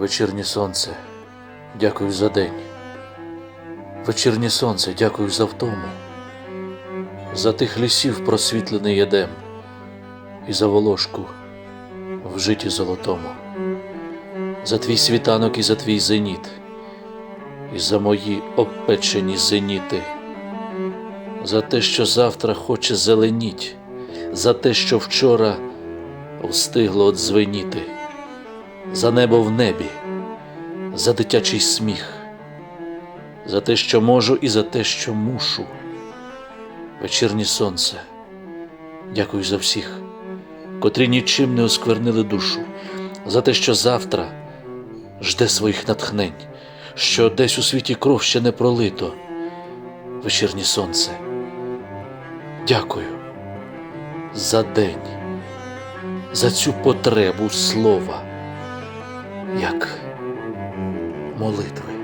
Вечірнє сонце, дякую за день. Вечірнє сонце, дякую за втому, за тих лісів просвітлений єдем і за волошку в житті золотому, за твій світанок і за твій зеніт, і за мої обпечені зеніти, за те, що завтра хоче зеленіть, за те, що вчора встигло одзвеніти, за небо в небі, за дитячий сміх, за те, що можу, і за те, що мушу. Вечірнє сонце, дякую за всіх, котрі нічим не осквернили душу, за те, що завтра жде своїх натхнень, що десь у світі кров ще не пролито. Вечірнє сонце, дякую за день, за цю потребу слова, як молитви.